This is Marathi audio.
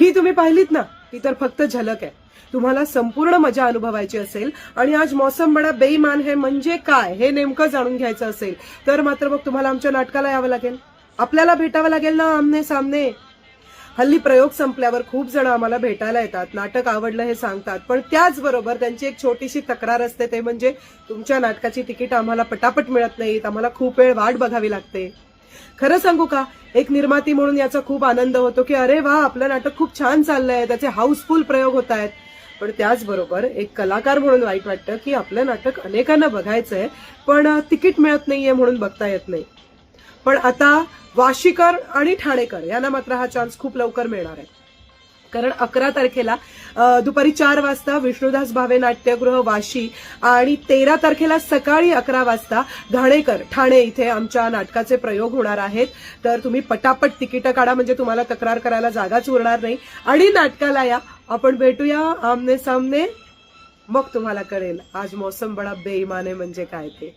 ही तुम्ही पाहिलीत ना ती तर फक्त झलक आहे. तुम्हाला संपूर्ण मजा अनुभवायची असेल आणि आज मौसम बडा बेईमान है म्हणजे काय हे नेमकं जाणून घ्यायचं असेल तर मात्र मग तुम्हाला आमच्या नाटकाला यावं लागेल. आपल्याला भेटावं लागेल ना आमने सामने. हल्ली प्रयोग संपल्यावर खूप जण आम्हाला भेटायला येतात नाटक आवडलं हे सांगतात पण त्याचबरोबर त्यांची एक छोटीशी तक्रार असते ते म्हणजे तुमच्या नाटकाची तिकीट आम्हाला पटापट मिळत नाहीत आम्हाला खूप वेळ वाट बघावी लागते. खरं सांगू का? एक निर्माती म्हणून याचा खूप आनंद होतो की अरे वा आपलं नाटक खूप छान चाललंय. त्याचे हाऊसफुल प्रयोग होत आहेत. पण त्याचबरोबर एक कलाकार म्हणून वाईट वाटतं की आपलं नाटक अनेकांना बघायचंय पण तिकीट मिळत नाहीये म्हणून बघता येत नाही. पण आता वाशीकर आणि ठाणेकर यांना मात्र हा चान्स खूप लवकर मिळणार आहे. कारण अकरा तारखेला दुपारी चार वाजता विष्णुदास भावे नाट्यगृह वाशी आणि तेरा तारखेला सकाळी अकरा वाजता घाणेकर ठाणे इथे आमच्या नाटकाचे प्रयोग होणार आहेत. तर तुम्ही पटापट तिकीटं काढा म्हणजे तुम्हाला तक्रार करायला जागाच उरणार नाही. आणि नाटकाला या आपण भेटूया आमने सामने. मग तुम्हाला कळेल आज मौसम बडा बेईमाने म्हणजे काय ते.